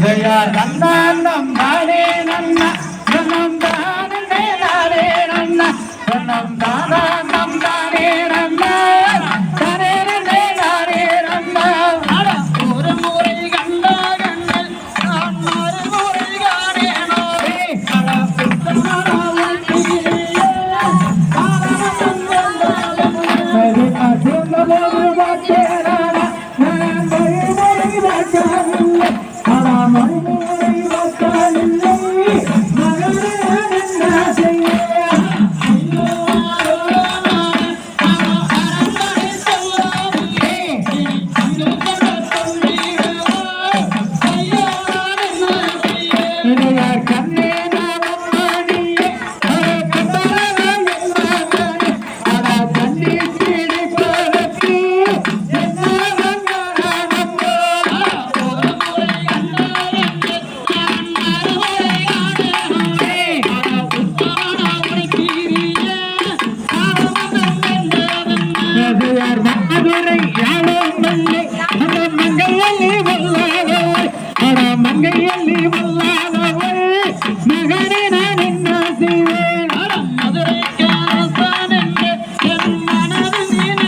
செய்யார் நன்னாம் தானே நன்னா தானே நானே நன்னா தானா நம் மங்கையல்லி வல்லாதவள் மகனே நான் என்ன செய்வேன் மதுரைக்காரன் என்று என் மனதில்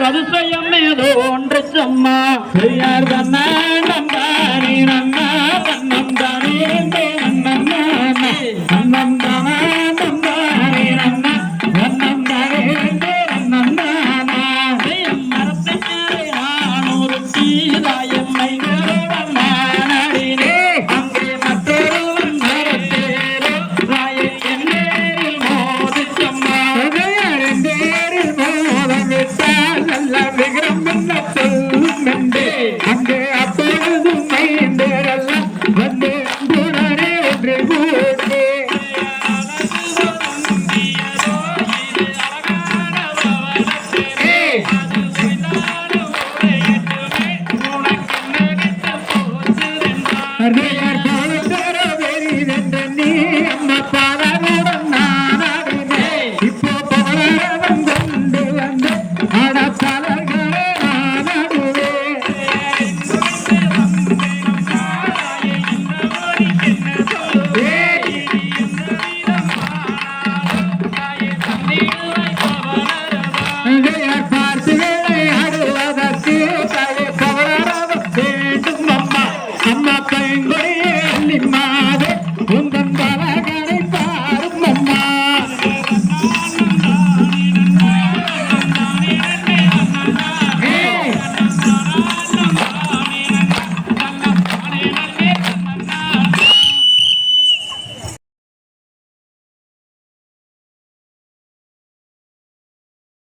ஓர் அதிசயம் ஏதோ ஒன்று சம்மா. பெரியார் தன்னா நந்தானே நன்னா நந்தானே நந்தானே நந்தானே நந்தானே நன்னா. நந்தானே நந்தானா மரத்தினாலே நானூறு சீதா brigou.